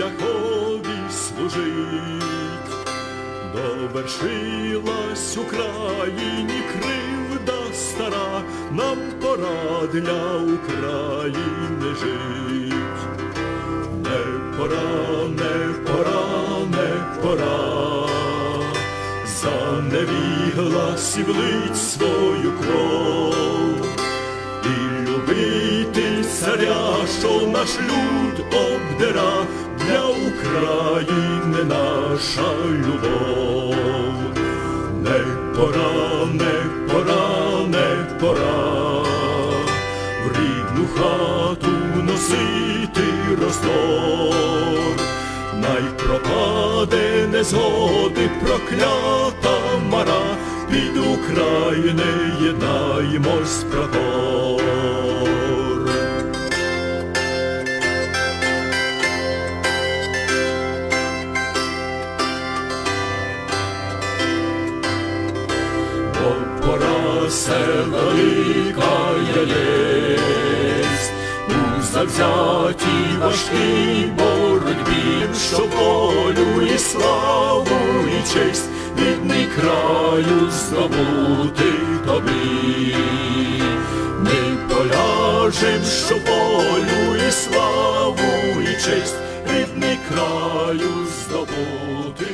Ляхові служить, довершилась Україні кривда стара, нам пора для України жить, не пора, не пора, не пора, заневігла сівлить свою кров. І любити царя, що наш люд обдира для України наша любов. Не пора, не пора, не пора в рідну хату носити роздор. Най пропаде незгоди проклята мара, під України єднаємось прапор. Пора се велика єсть, у завзятій важкій боротьбі, що волю і славу і честь рідний краю здобути тобі. Ми поляжем, що волю і славу і честь рідний краю здобути